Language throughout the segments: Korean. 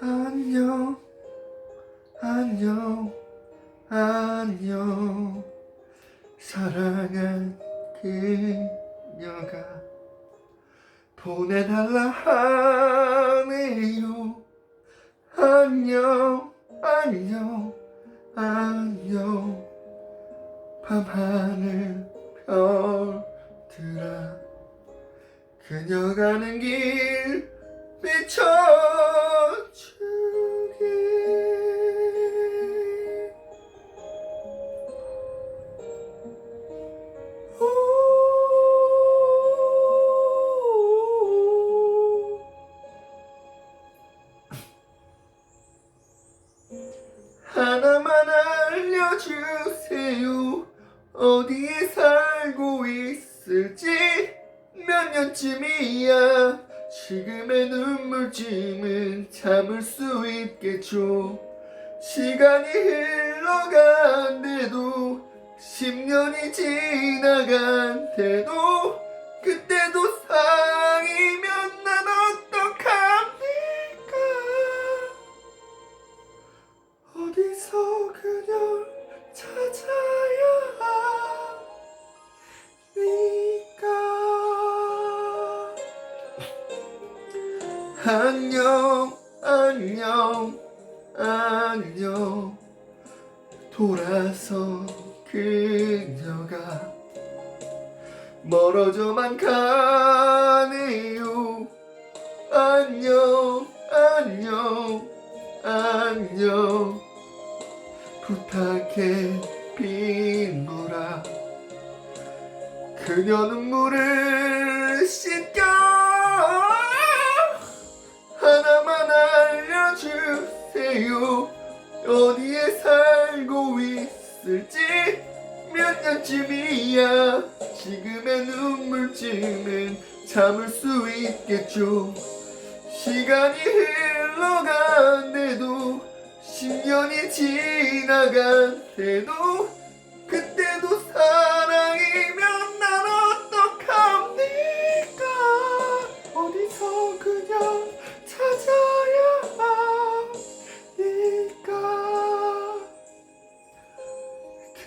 안녕, 안녕, 안녕, 사랑한 그녀가 보내달라 하네요. 안녕, 안녕, 안녕. 밤하늘 별들아 그녀 가는 길 비춰주게 오. 하나만 알려주세요. 어디에 살고 있을지 몇 년쯤이야. 지금의 눈물짐은 참을 수 있겠죠. 시간이 흘러간대도 10년이 지나간대도 그때도 사랑이면 난 어떡합니까? 어디서 그녀 안녕, 안녕, 안녕. 돌아서 그녀가 멀어져만 가네요. 안녕, 안녕, 안녕. 부탁해 빈보라 그녀 눈물을 씻겨 몇 년쯤이야? 지금의 눈물쯤은 참을 수 있겠죠. 시간이 흘러간대도 10년이 지나간대도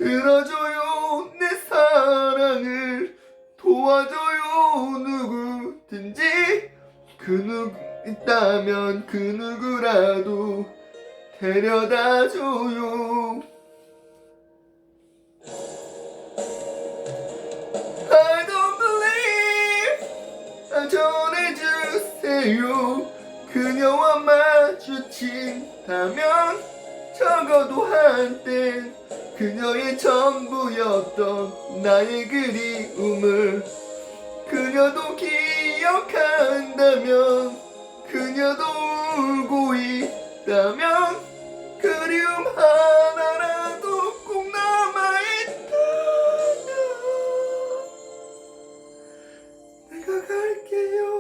들어줘요 내 사랑을. 도와줘요 누구든지. 그 누구 있다면 그 누구라도 데려다 줘요. I don't believe. 전해주세요. 그녀와 마주친다면 적어도 한때 그녀의 전부였던 나의 그리움을 그녀도 기억한다면 그녀도 울고 있다면 그리움 하나라도 꼭 남아있다면. 내가 갈게요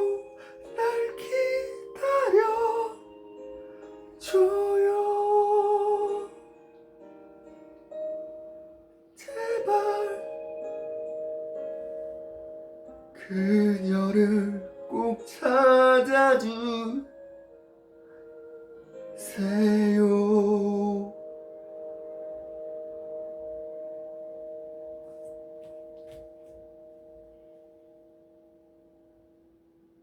그녀를 꼭 찾아주세요